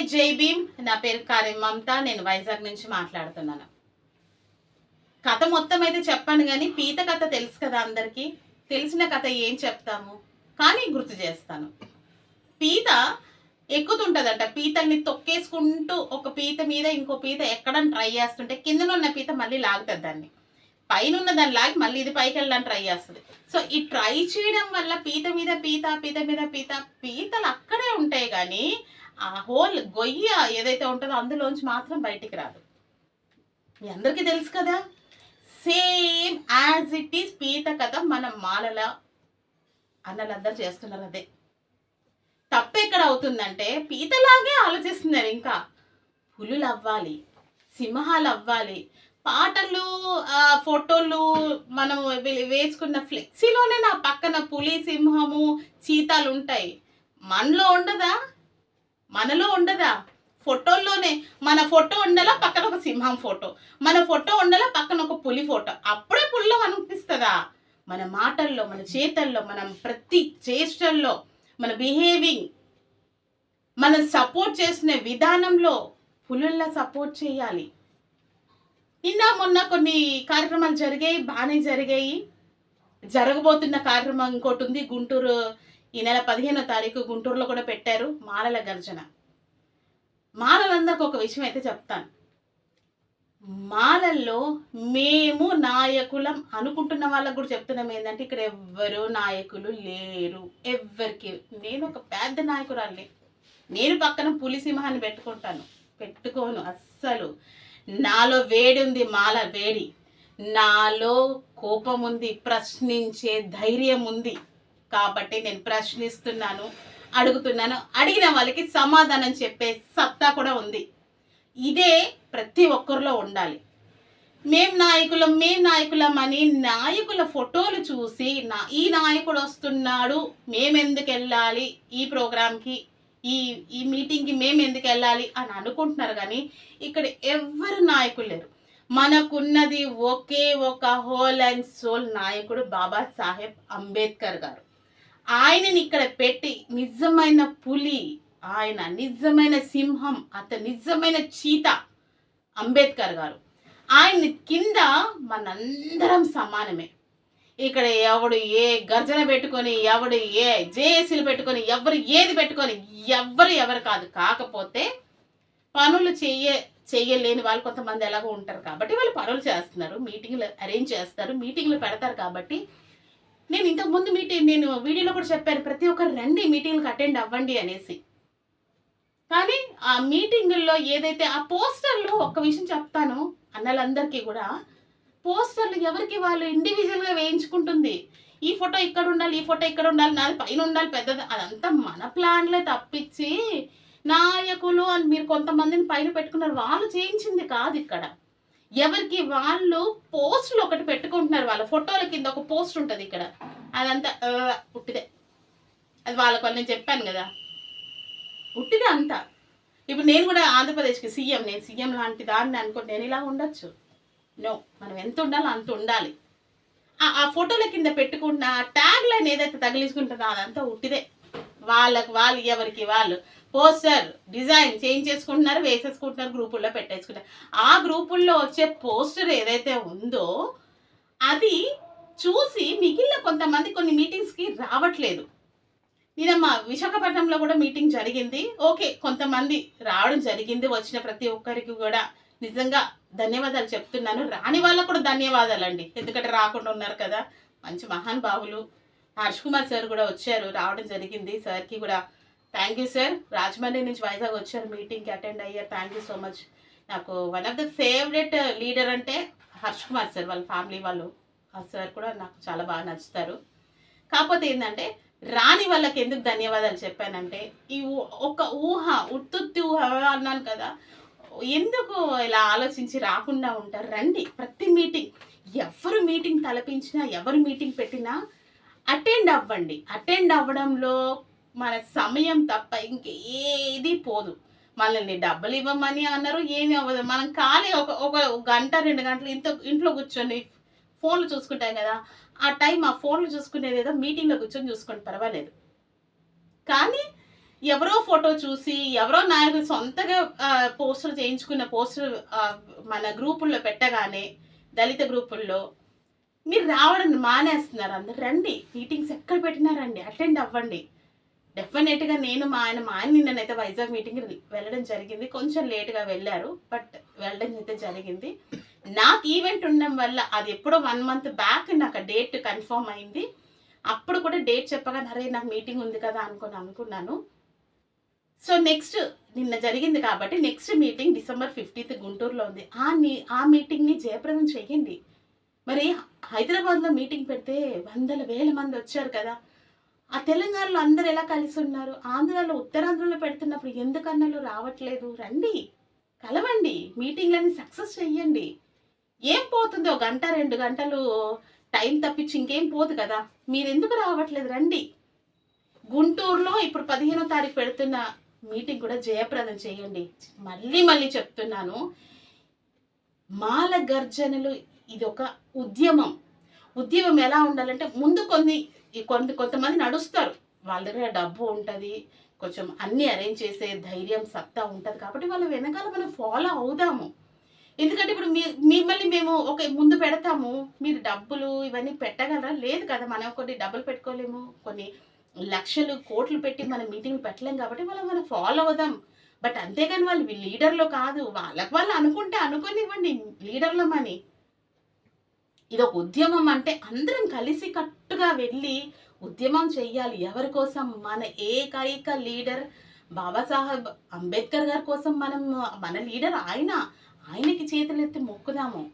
జై భీమ్. నా పేరు కారి మమత. నేను వైజాగ్ నుంచి మాట్లాడుతున్నాను. కథ మొత్తం అయితే చెప్పాను కానీ పీత కథ తెలుసు కదా అందరికీ. తెలిసిన కథ ఏం చెప్తాము? కానీ గుర్తు చేస్తాను. పీత ఎక్కుతుంటుందంట. పీతల్ని తొక్కేసుకుంటూ ఒక పీత మీద ఇంకో పీత ఎక్కడని ట్రై చేస్తుంటే కిందనున్న పీత మళ్ళీ లాగుతుంది దాన్ని. పైన ఉన్న దాన్ని లాగి మళ్ళీ ఇది పైకి వెళ్ళడానికి ట్రై చేస్తుంది. సో ఈ ట్రై చేయడం వల్ల పీత మీద పీత పీత మీద పీత పీతలు అక్కడే ఉంటాయి కానీ ఆ హోల్ గొయ్య ఏదైతే ఉంటుందో అందులోంచి మాత్రం బయటికి రాదు. మీ అందరికీ తెలుసు కదా? సేమ్ యాజ్ ఇట్ ఈస్ పీత కథ మన మాలల అన్నలందరూ చేస్తున్నారు అదే. తప్పు ఎక్కడ అవుతుందంటే పీతలాగే ఆలోచిస్తున్నారు ఇంకా. పులులు అవ్వాలి సింహాలు అవ్వాలి పాటలు ఫోటోలు మనం వేసుకున్న ఫ్లెక్సీలోనే నా పక్కన పులి సింహము చీతాలు ఉంటాయి మనలో ఉండదా? మనలో ఉండదా? ఫోటోల్లోనే. మన ఫోటో ఉండాలా పక్కన ఒక సింహం ఫోటో. మన ఫోటో ఉండాలా పక్కన ఒక పులి ఫోటో. అప్పుడే పుల్లో అనిపిస్తుందా? మన మాటల్లో మన చేతల్లో మనం ప్రతి చేష్టల్లో మన బిహేవింగ్ మనం సపోర్ట్ చేసిన విధానంలో పులుల్లా సపోర్ట్ చేయాలి. నిన్న మొన్న కొన్ని కార్యక్రమాలు జరిగాయి బాగానే జరిగాయి. జరగబోతున్న కార్యక్రమం ఇంకోటి ఉంది. గుంటూరు ఈ నెల పదిహేనో తారీఖు గుంటూరులో కూడా పెట్టారు మాలల గర్జన. మాలలందాక ఒక విషయం అయితే చెప్తాను. మాలల్లో మేము నాయకులం అనుకుంటున్న వాళ్ళకు కూడా చెప్తున్నాం ఏంటంటే ఇక్కడ ఎవ్వరు నాయకులు లేరు. ఎవ్వరికి. నేను ఒక పెద్ద నాయకురాలి నేను పక్కన పులిసింహాన్ని పెట్టుకుంటాను. పెట్టుకోను అస్సలు. నాలో వేడి ఉంది మాల వేడి. నాలో కోపం ఉంది ప్రశ్నించే ధైర్యం ఉంది కాబట్టి నేను ప్రశ్నిస్తున్నాను అడుగుతున్నాను. అడిగిన వాళ్ళకి సమాధానం చెప్పే సత్తా కూడా ఉంది. ఇదే ప్రతి ఒక్కరిలో ఉండాలి. మేం నాయకులం మేం నాయకులం అని నాయకుల ఫోటోలు చూసి నా ఈ నాయకుడు వస్తున్నాడు మేమెందుకు వెళ్ళాలి ఈ ప్రోగ్రాంకి ఈ ఈ మీటింగ్కి మేము ఎందుకు వెళ్ళాలి అని అనుకుంటున్నారు కానీ ఇక్కడ ఎవ్వరు నాయకులు లేరు. మనకున్నది ఒకే ఒక హోల్ అండ్ సోల్ నాయకుడు బాబా సాహెబ్ అంబేద్కర్ గారు. ఆయనని ఇక్కడ పెట్టి నిజమైన పులి ఆయన నిజమైన సింహం అతను నిజమైన చీత అంబేద్కర్ గారు. ఆయన కింద మనందరం సమానమే. ఇక్కడ ఎవడు ఏ గర్జన పెట్టుకొని ఎవడు ఏ జేఏసీలు పెట్టుకొని ఎవరు ఏది పెట్టుకొని ఎవరు ఎవరు కాదు. కాకపోతే పనులు చేయ చేయలేని వాళ్ళు కొంతమంది ఎలాగో ఉంటారు కాబట్టి వాళ్ళు పనులు చేస్తున్నారు మీటింగ్లు అరేంజ్ చేస్తారు మీటింగ్లు పెడతారు కాబట్టి నేను ఇంతకు ముందు మీటింగ్ నేను వీడియోలో కూడా చెప్పాను ప్రతి ఒక్కరు రండి మీటింగ్కి అటెండ్ అవ్వండి అనేసి. కానీ ఆ మీటింగుల్లో ఏదైతే ఆ పోస్టర్లు ఒక్క విషయం చెప్తాను అన్నలందరికీ కూడా. పోస్టర్లు ఎవరికి వాళ్ళు ఇండివిజువల్గా వేయించుకుంటుంది. ఈ ఫోటో ఇక్కడ ఉండాలి ఈ ఫోటో ఇక్కడ ఉండాలి నాది పైన ఉండాలి పెద్దది అదంతా మన ప్లాన్లే తప్పించి నాయకులు అని మీరు కొంతమందిని పైన పెట్టుకున్నారు వాళ్ళు చేయించింది కాదు ఇక్కడ. ఎవరికి వాళ్ళు పోస్టులు ఒకటి పెట్టుకుంటున్నారు వాళ్ళ ఫోటోల కింద ఒక పోస్ట్ ఉంటుంది ఇక్కడ. అదంతా పుట్టిదే. ఉట్టిదే అది వాళ్ళ వాళ్ళు నేను చెప్పాను కదా. ఉట్టిదే అంతా. ఇప్పుడు నేను కూడా ఆంధ్రప్రదేశ్కి సీఎం నేను సీఎం లాంటి దాన్ని అనుకోండి నేను ఇలా ఉండొచ్చు? నో. మనం ఎంత ఉండాలో అంత ఉండాలి. ఆ ఫోటోల కింద పెట్టుకున్న ఆ ట్యాగ్ లైన్ ఏదైతే తగిలించుకుంటుందో అదంతా ఉట్టిదే వాళ్ళకు వాళ్ళు ఎవరికి వాళ్ళు. పోస్టర్ డిజైన్ చేంజ్ చేసుకుంటున్నారు వేసేసుకుంటున్నారు గ్రూపుల్లో పెట్టేసుకుంటారు ఆ గ్రూపుల్లో వచ్చే పోస్టర్ ఏదైతే ఉందో అది చూసి మిగిలిన కొంతమంది కొన్ని మీటింగ్స్కి రావట్లేదు. నేను మా విశాఖపట్నంలో కూడా మీటింగ్ జరిగింది. ఓకే కొంతమంది రావడం జరిగింది. వచ్చిన ప్రతి ఒక్కరికి కూడా నిజంగా ధన్యవాదాలు చెప్తున్నాను. రాని వాళ్ళకు కూడా ధన్యవాదాలు అండి ఎందుకంటే రాకుండా ఉన్నారు కదా. మంచి మహానుభావులు. హర్ష్ కుమార్ సార్ కూడా వచ్చారు రావడం జరిగింది. సార్కి కూడా థ్యాంక్ యూ సార్ రాజమండ్రి నుంచి వైజాగ్ వచ్చారు. మీటింగ్కి అటెండ్ అయ్యారు. థ్యాంక్ యూ సో మచ్ నాకు one of the favourite leader అంటే హర్ష్ కుమార్ సార్ వాళ్ళ ఫ్యామిలీ వాళ్ళు. ఆ సార్ కూడా నాకు చాలా బాగా నచ్చుతారు. కాకపోతే ఏంటంటే రాని వాళ్ళకి ఎందుకు ధన్యవాదాలు చెప్పానంటే ఈ ఒక ఊహ ఉత్తుత్తి ఊహ అన్నాను కదా. ఎందుకు ఇలా ఆలోచించి రాకుండా ఉంటారు? రండి ప్రతి మీటింగ్ ఎవరు మీటింగ్ తలపించినా ఎవరు మీటింగ్ పెట్టినా అటెండ్ అవ్వండి. అటెండ్ అవ్వడంలో మన సమయం తప్ప ఇంకేది పోదు. మనల్ని డబ్బులు ఇవ్వమని అన్నారు ఏమి అవ్వదు. మనం ఖాళీ ఒక ఒక గంట రెండు గంటలు ఇంత ఇంట్లో కూర్చొని ఫోన్లు చూసుకుంటాం కదా ఆ టైం ఆ ఫోన్లు చూసుకునేది ఏదో మీటింగ్లో కూర్చొని చూసుకోండి పర్వాలేదు. కానీ ఎవరో ఫోటో చూసి ఎవరో నాయకులు సొంతగా పోస్టర్ చేయించుకున్న పోస్టర్ మన గ్రూపుల్లో పెట్టగానే దళిత గ్రూపుల్లో మీరు రావడం మానేస్తున్నారు అందరు రండి. మీటింగ్స్ ఎక్కడ పెట్టినారండి అటెండ్ అవ్వండి. డెఫినెట్గా నేను మా ఆయన మా ఆయన నిన్ననైతే వైజాగ్ మీటింగ్ వెళ్ళడం జరిగింది. కొంచెం లేట్గా వెళ్ళారు బట్ వెళ్ళడం అయితే జరిగింది. నాకు ఈవెంట్ ఉండడం వల్ల అది ఎప్పుడో వన్ మంత్ బ్యాక్ నాకు డేట్ కన్ఫర్మ్ అయింది. అప్పుడు కూడా డేట్ చెప్పగా అరే నాకు మీటింగ్ ఉంది కదా అనుకుని అనుకున్నాను. సో నెక్స్ట్ నిన్న జరిగింది కాబట్టి నెక్స్ట్ మీటింగ్ డిసెంబర్ ఫిఫ్టీన్త్ గుంటూరులో ఉంది. ఆ నీ ఆ మీటింగ్ని జయప్రదం చేయండి. మరి హైదరాబాద్లో మీటింగ్ పెడితే వందల వేల మంది వచ్చారు కదా. ఆ తెలంగాణలో అందరు ఎలా కలిసి ఉన్నారు? ఆంధ్రాలో ఉత్తరాంధ్రలో పెడుతున్నప్పుడు ఎందుకన్నలు రావట్లేదు. రండి కలవండి మీటింగ్లన్నీ సక్సెస్ చెయ్యండి. ఏం పోతుందో? గంట రెండు గంటలు టైం తప్పించి ఇంకేం పోదు కదా. మీరు ఎందుకు రావట్లేదు? రండి. గుంటూరులో ఇప్పుడు పదిహేనో తారీఖు పెడుతున్న మీటింగ్ కూడా జయప్రదం చేయండి మళ్ళీ మళ్ళీ చెప్తున్నాను. మాల గర్జనలు ఇది ఒక ఉద్యమం. ఉద్యమం ఎలా ఉండాలంటే ముందు కొన్ని కొంత కొంతమంది నడుస్తారు. వాళ్ళ దగ్గర డబ్బు ఉంటుంది కొంచెం అన్నీ అరేంజ్ చేసే ధైర్యం సత్తా ఉంటుంది కాబట్టి వాళ్ళ వెనకాల మనం ఫాలో అవుదాము. ఎందుకంటే ఇప్పుడు మీ మిమ్మల్ని మేము ఒక ముందు పెడతాము మీరు డబ్బులు ఇవన్నీ పెట్టగలరా? లేదు కదా మనం కొన్ని డబ్బులు పెట్టుకోలేము కొన్ని లక్షలు కోట్లు పెట్టి మనం మీటింగ్ పెట్టలేం కాబట్టి మనం మనం ఫాలో అవుదాం. బట్ అంతేగాని వాళ్ళు లీడర్లో కాదు. వాళ్ళకి వాళ్ళు అనుకుంటే అనుకునివ్వండి లీడర్లమని. ఇది ఒక ఉద్యమం అంటే అందరం కలిసి కట్టుగా వెళ్ళి ఉద్యమం చెయ్యాలి. ఎవరి కోసం? మన ఏకైక లీడర్ బాబాసాహెబ్ అంబేద్కర్ గారి కోసం మనం మన లీడర్ ఆయన. ఆయనకి చేతులెత్తి మొక్కుదాము.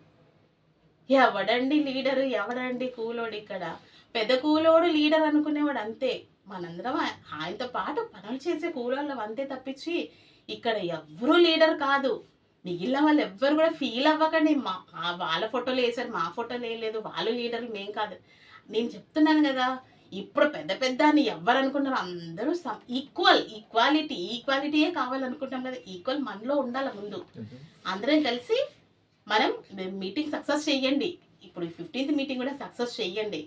ఎవడండి లీడరు? ఎవడండి కూలోడు ఇక్కడ? పెద్ద కూలోడు లీడర్ అనుకునేవాడు అంతే. మనందరం ఆయనతో పాటు పనులు చేసే కూలోళ్ళం అంతే తప్పించి ఇక్కడ ఎవ్వరూ లీడర్ కాదు. మిగిలిన వాళ్ళు ఎవ్వరు కూడా ఫీల్ అవ్వకండి. మా వాళ్ళ ఫోటోలు వేసారు మా ఫోటోలు వేయలేదు వాళ్ళు లీడర్లు మేం కాదు. నేను చెప్తున్నాను కదా ఇప్పుడు పెద్ద పెద్ద అని ఎవరు అనుకున్నారు అందరూ ఈక్వల్ ఈక్వాలిటీ ఈక్వాలిటీయే కావాలనుకుంటాం కదా. ఈక్వల్ మనలో ఉండాలి ముందు. అందరం కలిసి మనం మీటింగ్ సక్సెస్ చేయండి. ఇప్పుడు ఫిఫ్టీన్త్ మీటింగ్ కూడా సక్సెస్ చేయండి.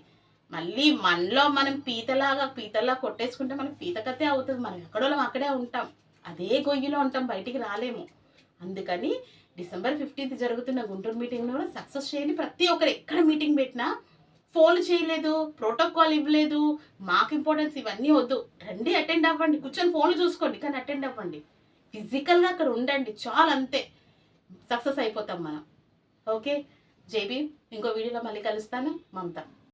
మళ్ళీ మనలో మనం పీతలాగా పీతలా కొట్టేసుకుంటే మనకి పీతకతే అవుతుంది. మనం ఎక్కడోళ్ళం అక్కడే ఉంటాం. అదే గొయ్యిలో ఉంటాం. బయటికి రాలేము. అందుకని డిసెంబర్ ఫిఫ్టీన్త్ జరుగుతున్న గుంటూరు మీటింగ్లో కూడా సక్సెస్ చేయండి ప్రతి ఒక్కరు ఎక్కడ మీటింగ్ పెట్టినా ఫోన్ చేయలేదు ప్రోటోకాల్ ఇవ్వలేదు మాకు ఇంపార్టెన్స్ ఇవన్నీ వద్దు. రండి అటెండ్ అవ్వండి కూర్చొని ఫోన్లు చూసుకోండి కానీ అటెండ్ అవ్వండి. ఫిజికల్గా అక్కడ ఉండండి చాలా అంతే. సక్సెస్ అయిపోతాం మనం. ఓకే? జేబీ ఇంకో వీడియోలో మళ్ళీ కలుస్తాను. మమత.